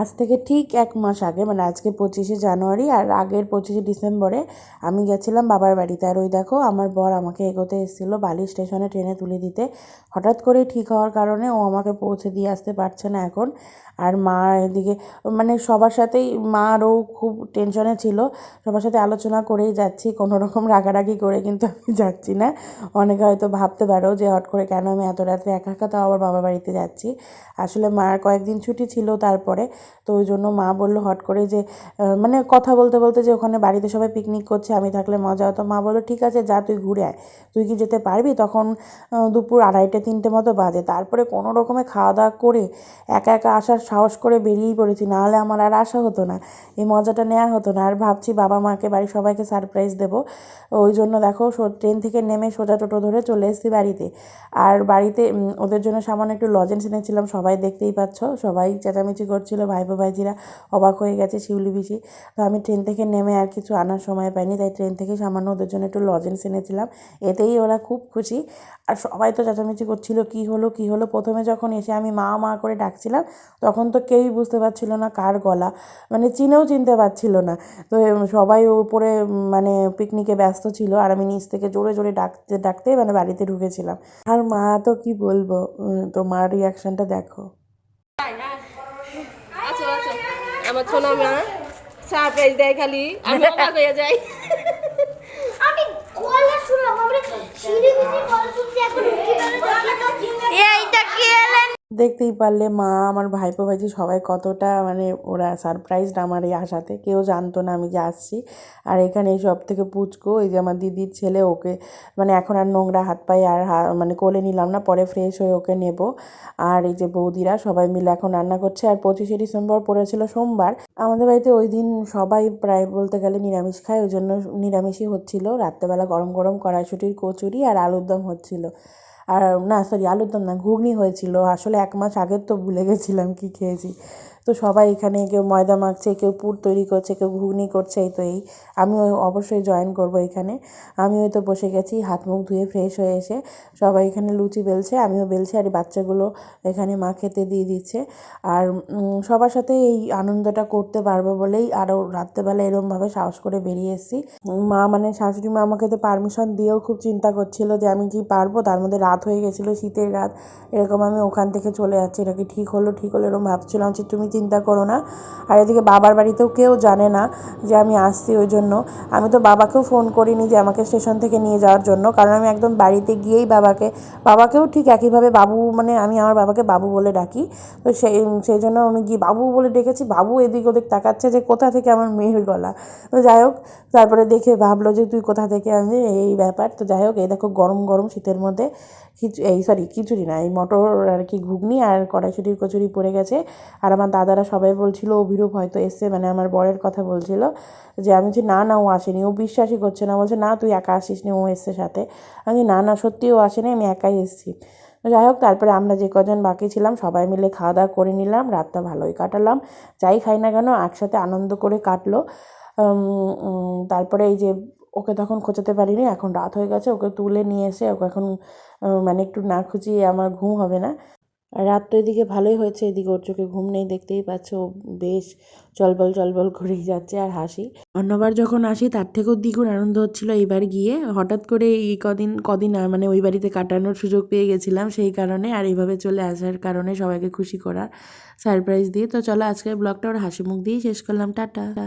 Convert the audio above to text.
আজ থেকে ঠিক এক মাস আগে মানে আজকে পঁচিশে জানুয়ারি আর আগের পঁচিশে ডিসেম্বরে আমি গেছিলাম বাবার বাড়িতে। আর ওই দেখো, আমার বর আমাকে এগোতে এসেছিল বালি স্টেশনে ট্রেনে তুলে দিতে। হঠাৎ করে ঠিক হওয়ার কারণে ও আমাকে পৌঁছে দিয়ে আসতে পারছে না এখন। আর মা এদিকে মানে সবার সাথেই, মা আরও খুব টেনশনে ছিল। সবার সাথে আলোচনা করেই যাচ্ছি, কোনো রকম রাগারাগি করে কিন্তু আমি যাচ্ছি না। অনেকে হয়তো ভাবতে পারো যে হট করে কেন আমি এত রাতে একা একা তাও আবার বাবার বাড়িতে যাচ্ছি। আসলে মার কয়েকদিন ছুটি ছিল তারপরে। তো ওই জন্য মা বলল হট করে যে মানে কথা বলতে বলতে যে ওখানে বাড়িতে সবাই পিকনিক করছে, আমি থাকলে মজা হতো। মা বলল, ঠিক আছে, যা, তুই ঘুরে আয়। তুই কি যেতে পারবি? তখন দুপুর আড়াইটে, তিনটে মতো বাজে। তারপরে কোনো রকমে খাওয়া দাওয়া করে একা একা আসার সাহস করে বেরিয়েই পড়েছি। নাহলে আমার আর আসা হতো না। এই মজাটা নেওয়া হতো না। আর ভাবছি বাবা মাকে, বাড়ির সবাইকে সারপ্রাইজ দেবো। ওই জন্য দেখো ট্রেন থেকে নেমে সোজা টোটো ধরে চলে এসেছি বাড়িতে। আর বাড়িতে ওদের জন্য সামান্য একটু লজেন্স এনেছিলাম। সবাই দেখতেই পাচ্ছ। সবাই চেঁচামেচি করছিল। ভাইপো ভাইজিরা অবাক হয়ে গেছে শিউলি পিসি তো আমি ট্রেন থেকে নেমে আর কিছু আনার সময় পাইনি, তাই ট্রেন থেকে সামান্য ওদের জন্য একটু লজেন্স এনেছিলাম। এতেই ওরা খুব খুশি। আর সবাই তো চেঁচামেচি করছিল, কি হলো কি হলো? প্রথমে যখন এসে আমি মা মা করে ডাকছিলাম, তখন তো কেউই বুঝতে পারছিল না কার গলা। মানে চিনেও চিনতে পারছিল না। তো সবাই উপরে মানে পিকনিকে ব্যস্ত ছিল আর আমি নিচ থেকে জোরে জোরে ডাকতে ডাকতে মানে বাড়িতে ঢুকেছিলাম। আর মা তো কি বলব? তো মার রিয়াকশনটা দেখো আছো আছো আমার ছোনা মা সারপ্রাইজ দেয় খালি। আমি অবাক হয়ে যাই। আমি গলা শুনলাম আমরা সিঁড়ি মিশি গলা শুনছি এখন এইটা কি দেখতেই পারলে, মা, আমার ভাইপো ভাইজি সবাই কতটা মানে ওরা সারপ্রাইজড আমার এই আশাতে। কেউ জানতো না আমি যে আসছি। আর এখানে এই সব থেকে পুচকো, এই যে আমার দিদির ছেলে, ওকে মানে এখন আর নোংরা হাত পায়ে আর মানে কোলে নিলাম না, পরে ফ্রেশ হয়ে ওকে নেব। আর এই যে বৌদিরা সবাই মিলে এখন রান্না করছে। আর পঁচিশে ডিসেম্বর পড়েছিল সোমবার। আমাদের বাড়িতে ওই দিন সবাই প্রায় বলতে গেলে নিরামিষ খায়, ওই জন্য নিরামিষই হচ্ছিল। রাত্রেবেলা গরম গরম কড়াইশুটির কচুরি আর আলুর দম হচ্ছিল। আর না সরি আলুর দম না, ঘুগনি হয়েছিল। আসলে এক মাস আগের তো ভুলে গেছিলাম কি খেয়েছি। তো সবাই এখানে কেউ ময়দা মাখছে, কেউ পুর তৈরি করছে, কেউ ঘুগনি করছে, এই তো এই। আমিও অবশ্যই জয়েন করব এখানে। আমিও তো বসে গেছি, হাত মুখ ধুয়ে ফ্রেশ হয়ে এসে সবাই এখানে লুচি বেলছে, আমিও বেলছি আর বাচ্চাগুলো এখানে মা খেতে দিয়ে দিচ্ছে। আর সবার সাথে এই আনন্দটা করতে পারব বলেই আরও রাত্রেবেলা এরমভাবে সাহস করে বেরিয়ে এসেছি। মা মানে শাশুড়ি মা আমাকে তো পারমিশন দিয়েও খুব চিন্তা করছিল যে আমি কি পারব, তার মধ্যে রাত হয়ে গেছিল, শীতের রাত। এরকম আমি ওখান থেকে চলে যাচ্ছি, এটা কি ঠিক হলো ঠিক হলো এরকম ভাবছিলাম যে তুমি চিন্তা করো না। আর এদিকে বাবার বাড়িতেও কেউ জানে না যে আমি আসছি ওই জন্য। আমি তো বাবাকেও ফোন করিনি যে আমাকে স্টেশন থেকে নিয়ে যাওয়ার জন্য। কারণ আমি একদম বাড়িতে গিয়েই বাবাকে, বাবাকেও ঠিক একইভাবে বাবু মানে আমি আমার বাবাকে বাবু বলে ডাকি। তো সেই সেই জন্য আমি গিয়ে বাবু বলে ডেকেছি। বাবু এদিক ওদিক তাকাচ্ছে যে কোথা থেকে আমার মেয়ের গলা। তো যাই হোক, তারপরে দেখে ভাবলো যে তুই কোথা থেকে আমি এই ব্যাপার। তো যাই হোক, এই দেখো গরম গরম শীতের মধ্যে খিচু, এই সরি খিচুড়ি না, এই মটর আর কি ঘুগনি আর কড়াইশুটির কচুরি পড়ে গেছে। আর আমার দাদারা সবাই বলছিল অভিরূপ হয়তো এসছে মানে আমার বরের কথা বলছিল যে, আমি বলছি, না না, ও আসেনি, ও বিশ্বাসই করছে না। বলছে, না, তুই একা আসিস নি, ও এসছে সাথে। আমি না না সত্যি ও আসেনি, আমি একাই এসেছি। যাই হোক, তারপরে আমরা যে কজন বাকি ছিলাম, সবাই মিলে খাওয়া দাওয়া করে নিলাম, রাতটা ভালোই কাটালাম। যাই খাই না কেন, একসাথে আনন্দ করে কাটলো। তারপরে এই যে ওকে তখন খোঁচাতে পারিনি, এখন রাত হয়ে গেছে, ওকে তুলে নিয়ে এসে, ওকে এখন মানে একটু না খুঁজিয়ে আমার ঘুম হবে না। রাত তো এদিকে ভালোই হয়েছে, এদিকে ওর চোখে ঘুম নেই, দেখতেই পাচ্ছ বেশ চলবল চলবল করেই যাচ্ছে আর হাসি। অন্যবার যখন আসি, তার থেকেও দ্বিগুণ আনন্দ হচ্ছিল এইবার গিয়ে। হঠাৎ করে এই কদিন কদিন মানে ওই বাড়িতে কাটানোর সুযোগ পেয়ে গেছিলাম সেই কারণে আর এইভাবে চলে আসার কারণে সবাইকে খুশি করার সারপ্রাইজ দিয়ে। তো চলো আজকের ব্লগটা ওর হাসি মুখ দিয়েই শেষ করলাম। টাটা।